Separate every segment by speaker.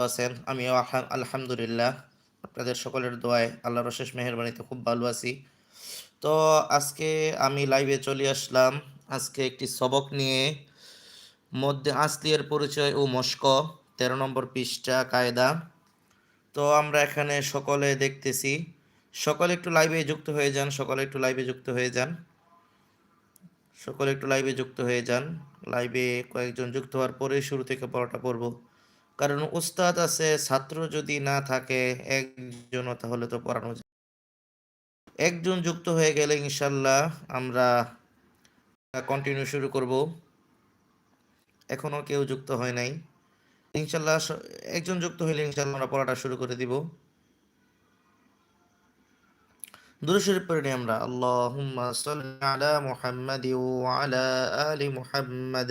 Speaker 1: আছেন? আমিও আলহাম- আলহামদুলিল্লাহ। আপনাদের সকলের দোয়ায় আল্লাহর অশেষ মেহরবানিতে খুব ভালো আছি। তো আজকে আমি লাইভে চলে আসলাম। আজকে একটি সবক নিয়ে। মধ্যে আসলিয়ের পরিচয় ও মস্ক, তেরো নম্বর পৃষ্ঠা, কায়দা। তো আমরা এখানে সকলে দেখতেছি। সকলে একটু লাইভে যুক্ত হয়ে যান, সকলে একটু লাইভে যুক্ত হয়ে যান। সকলে একটু লাইভে যুক্ত হয়ে যান। লাইভে কয়েকজন যুক্ত হওয়ার পরে শুরু থেকে পড়াটা পড়ব। কারণ উস্তাদ আছে, ছাত্র যদি না থাকে একজন তাহলে তো পড়ানো যায়। একজন যুক্ত হয়ে গেলে ইনশাল্লাহ আমরা কন্টিনিউ শুরু করব। এখনও কেউ যুক্ত হয় নাই। ইনশাল্লাহ একজন যুক্ত হইলে ইনশাল্লাহ আমরা পড়াটা শুরু করে দিব। শরীফ পড়ে নিই আমরা। সাল্লি আলা মুহাম্মাদ ওয়া আলা আলি মুহাম্মাদ।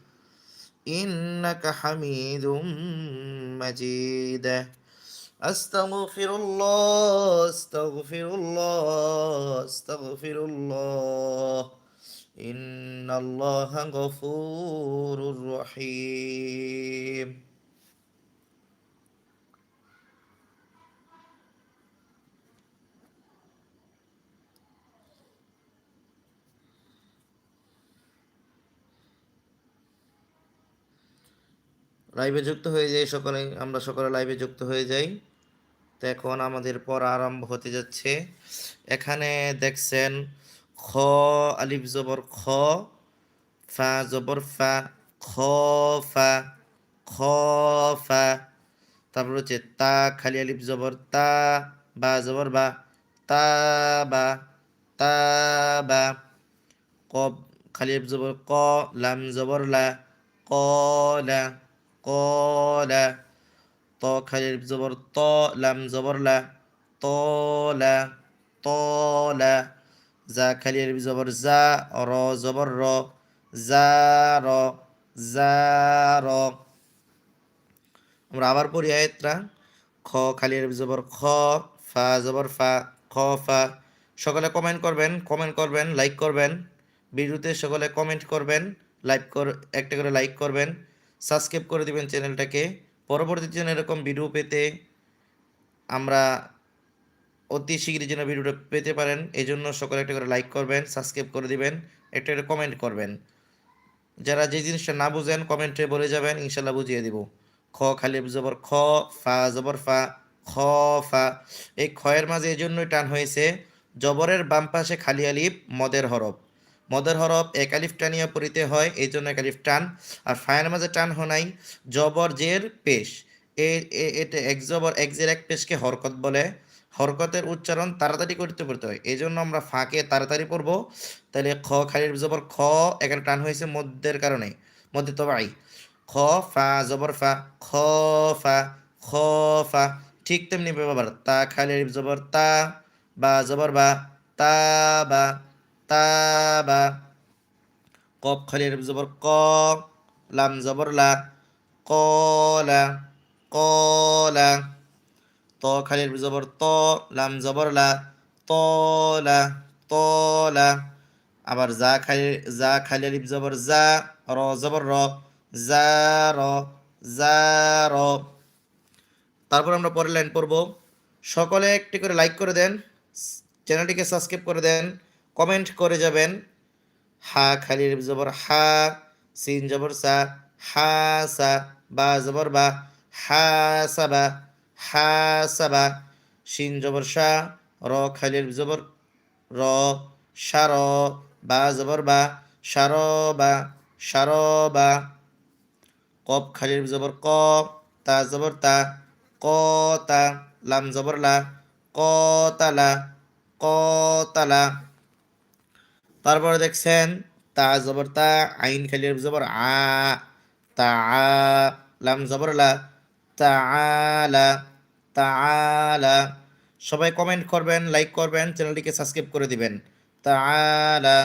Speaker 1: إنك حميد مجيد أستغفر الله أستغفر الله أستغفر الله إن الله غفور رحيم লাইভে যুক্ত হয়ে যাই সকলে, আমরা সকলে লাইভে যুক্ত হয়ে যাই। তো এখন আমাদের পড়া আরম্ভ হতে যাচ্ছে। এখানে দেখছেন খ, আলিফ জবর খ, ফা জবর ফা, খ ফা খ, ফা। তারপর হচ্ছে তা, খালি আলিফ জবর তা, বা জবর বা, তা বা তা, বা। ক, খালি আলিফ জবর ক, লাম জবর লা, ক, লা। ক লা ত খালি আলিফ জবর ত লাম জবর লা ত লা ত লা জা খালি আলিফ জবর জা র জবর র জা র. জা র আমরা আবার পড়ি আয়াতটা। খ খালি জবর খ, ফা জবর ফা, খ ফা। সকলে কমেন্ট করবেন কমেন্ট করবেন লাইক করবেন। ভিডিওতে সকলে কমেন্ট করবেন লাইক কর, একটা করে লাইক করবেন। সাবস্ক্রাইব করে দিবেন চ্যানেলটাকে। পরবর্তীতে যেন এরকম ভিডিও পেতে আমরা অতি শীঘ্রই যেন ভিডিওটা পেতে পারেন এই জন্য সকলে একটা করে লাইক করবেন সাবস্ক্রাইব করে দিবেন, একটা করে কমেন্ট করবেন। যারা যে জিনিসটা না বুঝেন কমেন্টে বলে যাবেন ইনশাল্লাহ বুঝিয়ে দিব। খ, খালি জবর খ, ফা, জবর ফা, খ, ফা। এই খয়ের মাঝে এই জন্যই টান হয়েছে, জবরের বাম পাশে খালি আলিফ, মদের হরফ। মদের হরফ এক আলিফ টানিয়া পড়িতে হয়, এই জন্য এক আলিফ টান আর ফায়ের মাঝে টান হনাই, জবর জের পেশ। এটা এক জবর, এক জের, এক পেশকে হরকত বলে। হরকতের উচ্চারণ তাড়াতাড়ি করতে পড়তে হয়। এই জন্য আমরা ফাঁকে তাড়াতাড়ি পড়ব। তাহলে খ, খালির জবর খ, এখানে টান হয়েছে মধ্যের কারণে। মধ্যে তবাই খ, ফা, জবর ফা, খ ফা খ, ফা, ঠিক তেমনি ব্যবহার। তা, খালির জবর তা, বা, জবর বা, তা, বা তা বা কপ খালির জবর ক, লাম জবর কলা কলা। ত খালির ত, লাম জবর তলা তলা। আবার যা খালি যা খালি আলিফ যা র জবর র যা র যা র। তারপর আমরা পরের লাইন পড়ব। সকলে একটি করে লাইক করে দেন। চ্যানেলটিকে সাবস্ক্রাইব করে দেন। কমেন্ট করে যাবেন। হা খালি জবর হা, সিন জবর সা, হা, সা, বা জবর বা, হা সাবা হা সাবা শিন জবর সা, র খালি জবর র সার বা জবর বা সার বা সার বা কপ খালির জবর ক, তা জবর তা, ক, তা, লাম জবর লা, ক তালা ক তালা তারপরে দেখছেন, তা জবর তা, আইন খালির জবর আ, তা লাম জবর লা, তা আলা তা আলা সবাই কমেন্ট করবেন লাইক করবেন, চ্যানেলটিকে সাবস্ক্রাইব করে দিবেন। তাআলা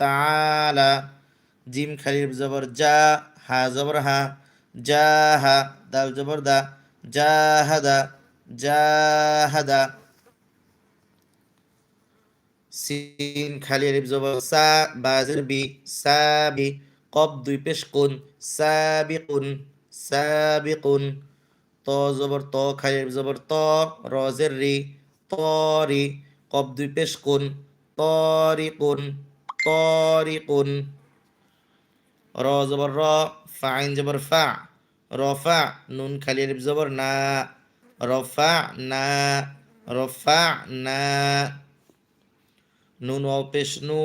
Speaker 1: তাআলা জিম খালির জবর যা, হা জবর হা, যা, হা, দাল জবর দা জাহাদা জাহাদা সিন খালি আলিফ জবর সা বাজের বি সাবি কব দুই পেশ, কুন সাবিকুন সাবিকুন ত জবর, ত, খালি আলিফ জবর, ত রজের রি তরি কব দুই পেশ, কুন তরিকুন তরিকুন র জবর, র ফাইন জবর, ফা রফা নুন, খালি আলিফ জবর, না রফা না রফা না। নুন ওয়াও পেশ, নু,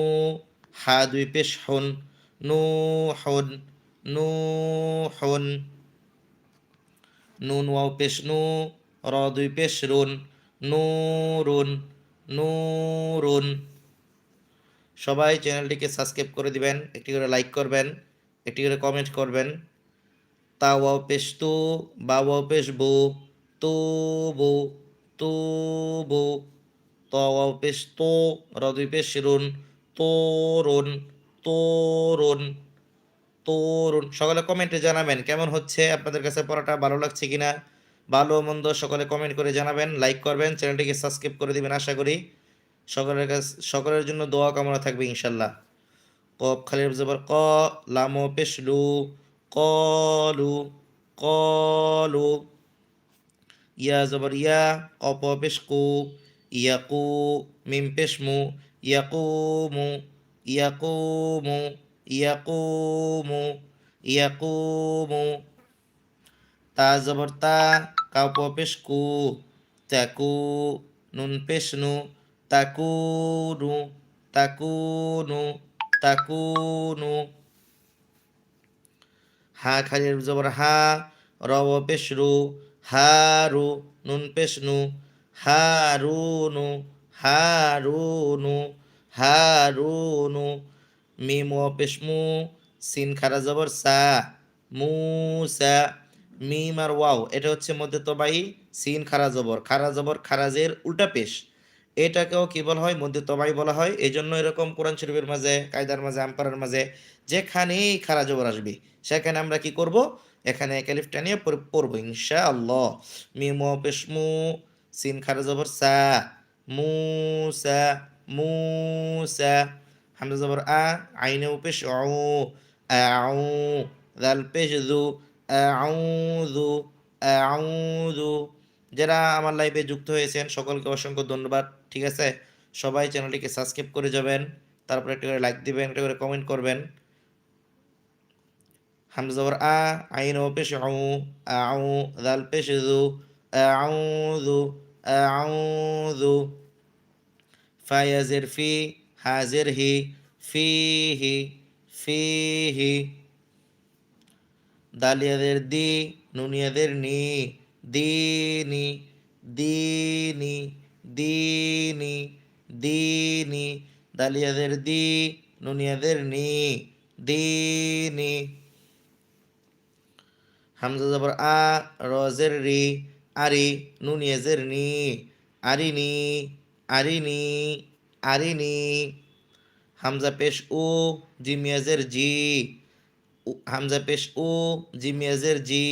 Speaker 1: হা দুই পেশ, হুন, নু হুন, নু, হন, নুন ওয়াও পেশ, নু, র দুই পেশ, রুন নুরুন নুরুন সবাই চ্যানেলটিকে সাবস্ক্রাইব করে দিবেন, একটি করে লাইক করবেন, একটি করে কমেন্ট করবেন। তা ওয়াও পেশ তু, বা ওয়াও পেশ বু, তু বু তু বু। ত ওয়াও পেশ তো র দুই পেশ রুন, তোরুন তোরুন তরুণ সকলে কমেন্টে জানাবেন কেমন হচ্ছে আপনাদের কাছে পড়াটা, ভালো লাগছে কিনা? ভালো মন্দ সকলে কমেন্ট করে জানাবেন, লাইক করবেন, চ্যানেলটিকে সাবস্ক্রাইব করে দিবেন আশা করি। সকলের কাছে, সকলের জন্য দোয়া কামনা থাকবে ইনশাল্লাহ। কপ খালির জবর ক লামো পেশলু, কলু কলু। ইয়া জবর ইয়া কপ পেশকু। ইয়াকু মিম পেশমু ইয়াকুমু ইয়াকুমু ইয়াকুমু ইয়াকুমু। তা জবর তা কাপ পেশকু, তাকু, নুন পেশনু, তাকুনু তাকুনু তাকুনু। হা খালির জবর হা, রব পেশরু, হারু, নুন পেশনু হারুনু হারুনু হারুনু। মিম ও পেশমু সিন খারা জবর সা মুসা মিম আর ওয়াও, এটা হচ্ছে মধ্যে তবাই সিন খারা জবর। খারা জবর, খারাজের উল্টা পেশ। এটাকেও কি বলা হয়? মধ্যে তবাই বলা হয়। এই জন্য এরকম কোরআন শরীফের মাঝে, কায়দার মাঝে, আম্পারের মাঝে যেখানেই খারা জবর আসবে, সেখানে আমরা কি করব? এখানে ক্যালিফটা নিয়ে পড়ব ইনশা আল্লাহ মিম পেশমু সিন খারা জবর সা মুসা মুসা হামজা জবর আ, আইনে পেশ ও আউ। দাল পেশ দু আউযু আউযু যারা আমার লাইভে যুক্ত হয়েছেন, সকলকে অসংখ্য ধন্যবাদ, ঠিক আছে? সবাই চ্যানেলটিকে সাবস্ক্রাইব করে যাবেন, তারপর একটা করে লাইক দিবেন, একটা করে কমেন্ট করবেন। হামজা জবর আ, আইন ও পেশ আউ আউ। দাল পেশ দু আউযু আউযু ফায়াজের ফি হাজের হি ফিহি ফিহি দালিয়াদের দি নুনিয়াদের নি দিনি দিনি দিনি দিনি দালিয়াদের দি নুনিয়াদের নি দিনি হামজা জবর আ রজের রি আরি নুনিয়াজের নি আরিনি আরিনি আরিনি হামজা পেশ ও জিমিয়াজের জি। হামজা পেশ ও জিমিয়াজের জি।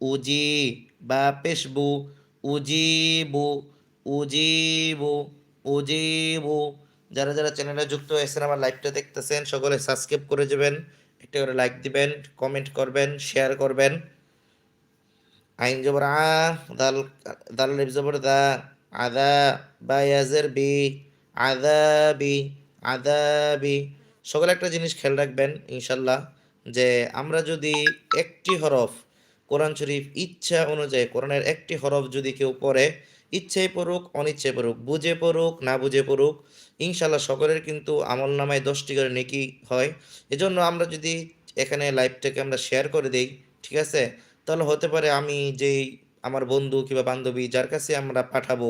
Speaker 1: উজি বা পেশবু উজিবু উজিবু উজিবু যারা যারা চ্যানেলে যুক্ত হয়েছেন, আমার লাইভটা দেখতেছেন, সকলে সাবস্ক্রাইব করে যাবেন, একটা করে লাইক দিবেন, কমেন্ট করবেন, শেয়ার করবেন। আইন জবর আ দাল লিফ জবর দা আদা বা ইয়াজের বি আদাবি আদাবি সকলে একটা জিনিস খেয়াল রাখবেন ইনশাল্লাহ যে আমরা যদি একটি হরফ কোরআন শরীফ ইচ্ছা অনুযায়ী কোরআনের একটি হরফ যদি কেউ পড়ে ইচ্ছায় পড়ুক অনিচ্ছায় পড়ুক বুঝে পড়ুক না বুঝে পড়ুক ইনশাল্লাহ সকলের কিন্তু আমল নামায় দশটি করে নেকি হয় এজন্য আমরা যদি এখানে লাইভটাকে আমরা শেয়ার করে দেই ঠিক আছে তাহলে হতে পারে আমি যেই আমার বন্ধু কিংবা বান্ধবী যার কাছে আমরা পাঠাবো,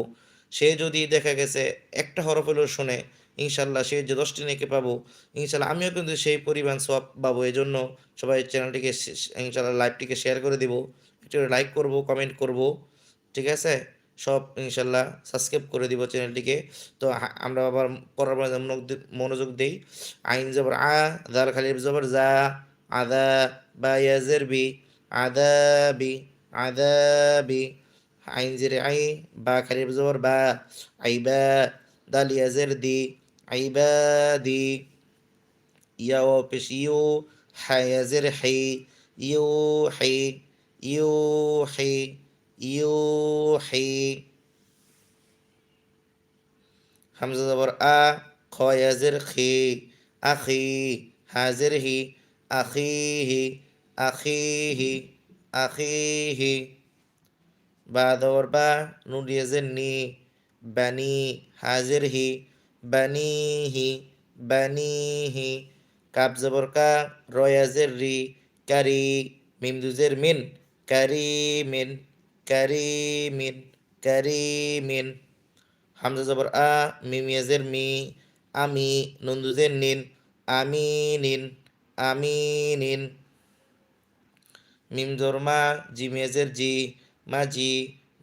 Speaker 1: সে যদি দেখা গেছে একটা হরফ হলেও শুনে, ইনশাল্লাহ সে যে দশটি নেকে পাবো, ইনশাল্লাহ আমিও কিন্তু সেই পরিমাণ সব পাবো। এই জন্য সবাই চ্যানেলটিকে ইনশাল্লাহ লাইভটিকে শেয়ার করে দিব। একটু লাইক করব কমেন্ট করব, ঠিক আছে? সব ইনশাল্লাহ সাবস্ক্রাইব করে দিব চ্যানেলটিকে তো আমরা আবার পড়ার পরে মনোযোগ দেই। আইন জবর আ দাল খালির জবর জা আদা বা ইয়াজের বি আদাবি আদাবি আইন জেরে আই বা খালির জবর বা আইবা দাল ইয়াজের দি আইবা দি ইয়াও পেশ ইউ হায়াজের হাই ইউ হাই ইউ হাই ইউ হাই হামজা জবর আ খ ইয়াজের খি আখি হাজের হি আখিহি আখিহি। বা জবর বা নুন ইয়াজের নি বানি হাজের হি বানিহি বানিহি। কাপ জবর কা রয়াজের রি কারি মিম দুজের মিন কারিমিন কারিমিন কারিমিন। হামজা জবর আ মিম ইয়াজের মি আমি নুন দুজের নিন আমিনিন আমিনিন। মিম জরমা, জি মেজের জি, মা জি,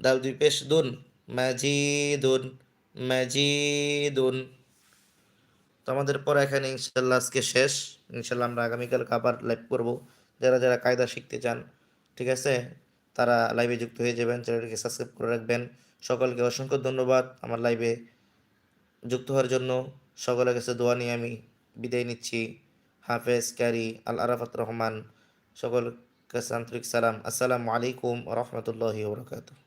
Speaker 1: দাল দুই পেশ দুন মাজিদুন মাজিদুন তো আমাদের পর এখানে ইনশাল্লাহ আজকে শেষ। ইনশাল্লাহ আমরা আগামীকাল আবার লাইভ করব। যারা যারা কায়দা শিখতে চান, ঠিক আছে? তারা লাইভে যুক্ত হয়ে যাবেন, চ্যানেলটিকে সাবস্ক্রাইব করে রাখবেন। সকলকে অসংখ্য ধন্যবাদ আমার লাইভে যুক্ত হওয়ার জন্য। সকলের কাছে দোয়া নিয়ে আমি বিদায় নিচ্ছি। হাফেজ ক্যারি আল আরাফাত রহমান, সকল كسانتريك سلام. السلام عليكم ورحمة الله وبركاته.